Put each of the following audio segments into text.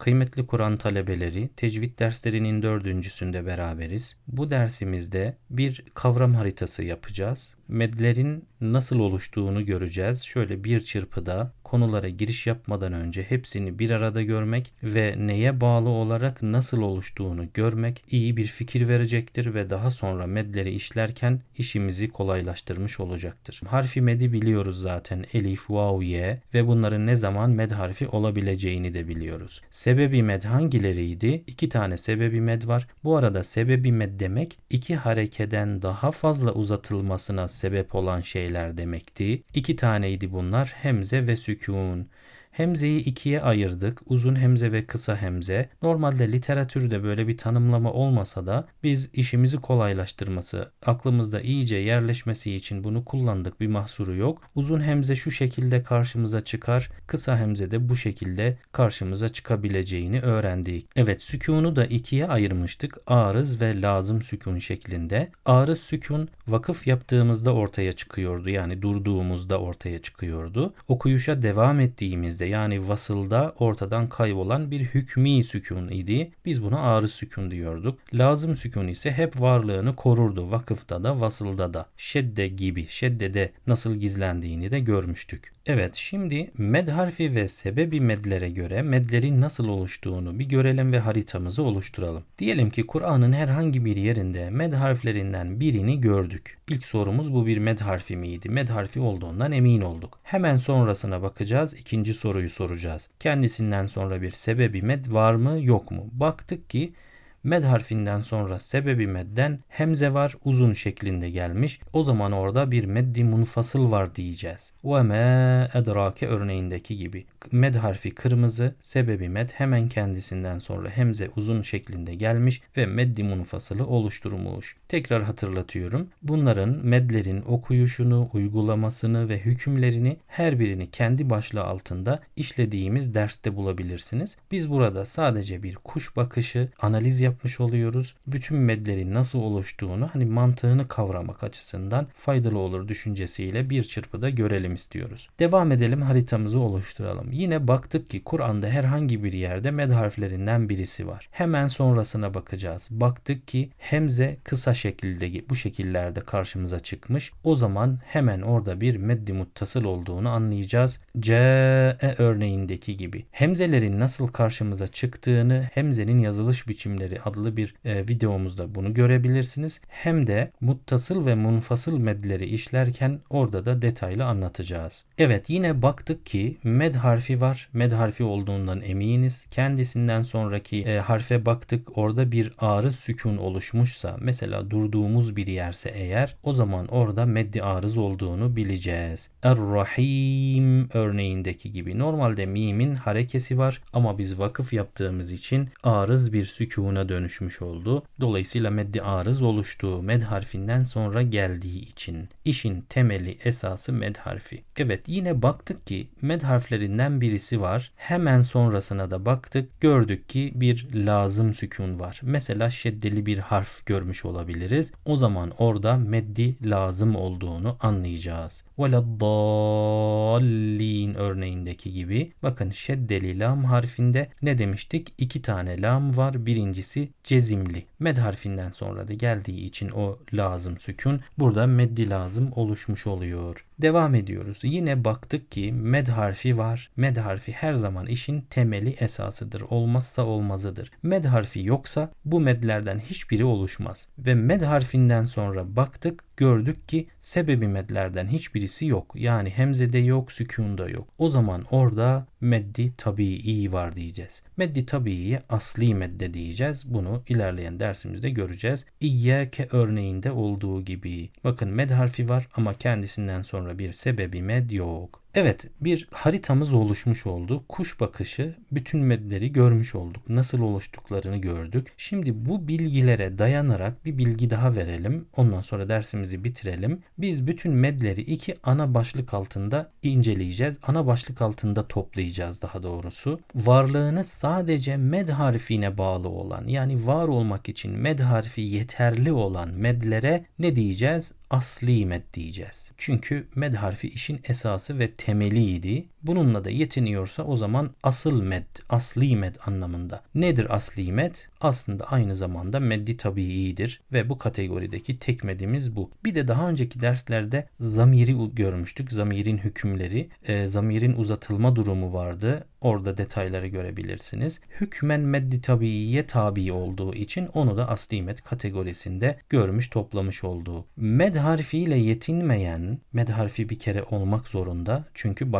Kıymetli Kur'an talebeleri, tecvid derslerinin dördüncüsünde beraberiz. Bu dersimizde bir kavram haritası yapacağız. Medlerin nasıl oluştuğunu göreceğiz. Şöyle bir çırpıda konulara giriş yapmadan önce hepsini bir arada görmek ve neye bağlı olarak nasıl oluştuğunu görmek iyi bir fikir verecektir ve daha sonra medleri işlerken işimizi kolaylaştırmış olacaktır. Harfi medi biliyoruz zaten elif, vav, ye ve bunların ne zaman med harfi olabileceğini de biliyoruz. Sebebi med hangileriydi? İki tane sebebi med var. Bu arada sebebi med demek iki harekeden daha fazla uzatılmasına sebep olan şeyler demekti. İki taneydi bunlar hemze ve sükun. Hemzeyi ikiye ayırdık. Uzun hemze ve kısa hemze. Normalde literatürde böyle bir tanımlama olmasa da biz işimizi kolaylaştırması, aklımızda iyice yerleşmesi için bunu kullandık. Bir mahsuru yok. Uzun hemze şu şekilde karşımıza çıkar. Kısa hemze de bu şekilde karşımıza çıkabileceğini öğrendik. Evet sükunu da ikiye ayırmıştık. Arız ve lazım sükun şeklinde. Arız sükun vakıf yaptığımızda ortaya çıkıyordu. Yani durduğumuzda ortaya çıkıyordu. Okuyuşa devam ettiğimizde yani vasılda ortadan kaybolan bir hükmi sükun idi. Biz buna ağrı sükun diyorduk. Lazım sükun ise hep varlığını korurdu. Vakıfta da vasılda da. Şedde gibi. Şeddede nasıl gizlendiğini de görmüştük. Evet şimdi med harfi ve sebebi medlere göre medlerin nasıl oluştuğunu bir görelim ve haritamızı oluşturalım. Diyelim ki Kur'an'ın herhangi bir yerinde med harflerinden birini gördük. İlk sorumuz bu bir med harfi miydi? Med harfi olduğundan emin olduk. Hemen sonrasına bakacağız. İkinci soruyu soracağız. Kendisinden sonra bir sebebi med var mı yok mu? Baktık ki Med harfinden sonra sebebi medden hemze var uzun şeklinde gelmiş. O zaman orada bir meddi munfasıl var diyeceğiz. Ve me edrake örneğindeki gibi. Med harfi kırmızı, sebebi med hemen kendisinden sonra hemze uzun şeklinde gelmiş ve meddi munfasılı oluşturmuş. Tekrar hatırlatıyorum. Bunların medlerin okuyuşunu, uygulamasını ve hükümlerini her birini kendi başlığı altında işlediğimiz derste bulabilirsiniz. Biz burada sadece bir kuş bakışı, analiz yapmış oluyoruz. Bütün medlerin nasıl oluştuğunu hani mantığını kavramak açısından faydalı olur düşüncesiyle bir çırpıda görelim istiyoruz. Devam edelim haritamızı oluşturalım. Yine baktık ki Kur'an'da herhangi bir yerde med harflerinden birisi var. Hemen sonrasına bakacağız. Baktık ki hemze kısa şekilde bu şekillerde karşımıza çıkmış. O zaman hemen orada bir meddi muttasıl olduğunu anlayacağız. C e örneğindeki gibi. Hemzelerin nasıl karşımıza çıktığını, hemzenin yazılış biçimleri adlı bir e, videomuzda bunu görebilirsiniz. Hem de muttasıl ve munfasıl medleri işlerken orada da detaylı anlatacağız. Evet yine baktık ki med harfi var. Med harfi olduğundan eminiz. Kendisinden sonraki e, harfe baktık. Orada bir ağrı sükun oluşmuşsa mesela durduğumuz bir yerse eğer o zaman orada meddi arız olduğunu bileceğiz. Er-Rahim örneğindeki gibi. Normalde mimin harekesi var ama biz vakıf yaptığımız için arız bir sükuna dönüşmüş oldu. Dolayısıyla meddi arız oluştu. Med harfinden sonra geldiği için. İşin temeli esası med harfi. Evet yine baktık ki med harflerinden birisi var. Hemen sonrasına da baktık. Gördük ki bir lazım sükun var. Mesela şeddeli bir harf görmüş olabiliriz. O zaman orada meddi lazım olduğunu anlayacağız. Veleddallin örneğindeki gibi. Bakın şeddeli lam harfinde ne demiştik? İki tane lam var. Birincisi cezimli. Med harfinden sonra da geldiği için o lazım sükun. Burada meddi lazım oluşmuş oluyor. Devam ediyoruz. Yine baktık ki med harfi var. Med harfi her zaman işin temeli esasıdır. Olmazsa olmazıdır. Med harfi yoksa bu medlerden hiçbiri oluşmaz. Ve med harfinden sonra baktık gördük ki sebebi medlerden hiçbirisi yok. Yani hemzede yok, sükunda yok. O zaman orada meddi tabii var diyeceğiz. Meddi tabiiye asli medde diyeceğiz. Bunu ilerleyen dersimizde göreceğiz. İyyâke örneğinde olduğu gibi. Bakın med harfi var ama kendisinden sonra bir sebebi med yok. Evet bir haritamız oluşmuş oldu. Kuş bakışı bütün medleri görmüş olduk. Nasıl oluştuklarını gördük. Şimdi bu bilgilere dayanarak bir bilgi daha verelim. Ondan sonra dersimizi bitirelim. Biz bütün medleri iki ana başlık altında inceleyeceğiz. Ana başlık altında toplayacağız daha doğrusu. Varlığını sadece med harfine bağlı olan yani var olmak için med harfi yeterli olan medlere ne diyeceğiz? Asli med diyeceğiz. Çünkü med harfi işin esası ve temeliydi. Bununla da yetiniyorsa o zaman asıl med, asli med anlamında. Nedir asli med? Aslında aynı zamanda meddi tabiidir ve bu kategorideki tek medimiz bu. Bir de daha önceki derslerde zamiri görmüştük. Zamirin hükümleri, e, zamirin uzatılma durumu vardı. Orada detayları görebilirsiniz. Hükmen meddi tabiiye tabi olduğu için onu da asli med kategorisinde görmüş toplamış olduğu. Med harfiyle yetinmeyen, med harfi bir kere olmak zorunda çünkü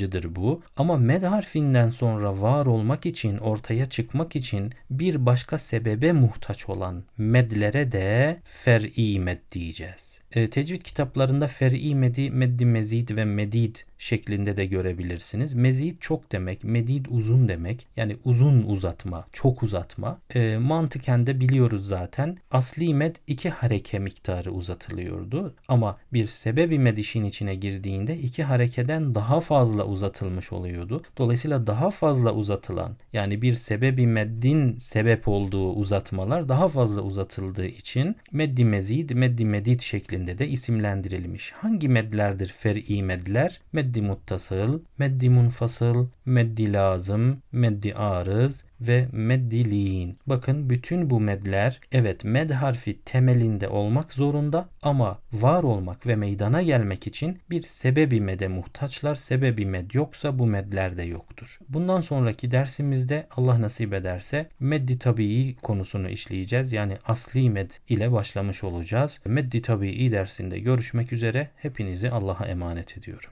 başlangıcıdır bu. Ama med harfinden sonra var olmak için, ortaya çıkmak için bir başka sebebe muhtaç olan medlere de fer'i med diyeceğiz. E, tecvid kitaplarında fer'i medi, meddi mezid ve medid şeklinde de görebilirsiniz. Mezid çok demek, medid uzun demek. Yani uzun uzatma, çok uzatma. E, mantıken de biliyoruz zaten. Asli med iki hareke miktarı uzatılıyordu. Ama bir sebebi med işin içine girdiğinde iki harekeden daha fazla uzatılmış oluyordu. Dolayısıyla daha fazla uzatılan yani bir sebebi meddin sebep olduğu uzatmalar daha fazla uzatıldığı için meddi mezid, meddi medid şeklinde de isimlendirilmiş. Hangi medlerdir fer'i medler? Meddi muttasıl, meddi munfasıl, meddi lazım, meddi arız ve meddiliğin. Bakın bütün bu medler evet med harfi temelinde olmak zorunda ama var olmak ve meydana gelmek için bir sebebi mede muhtaçlar. Sebebi med yoksa bu medler de yoktur. Bundan sonraki dersimizde Allah nasip ederse meddi tabii konusunu işleyeceğiz. Yani asli med ile başlamış olacağız. Meddi tabii dersinde görüşmek üzere. Hepinizi Allah'a emanet ediyorum.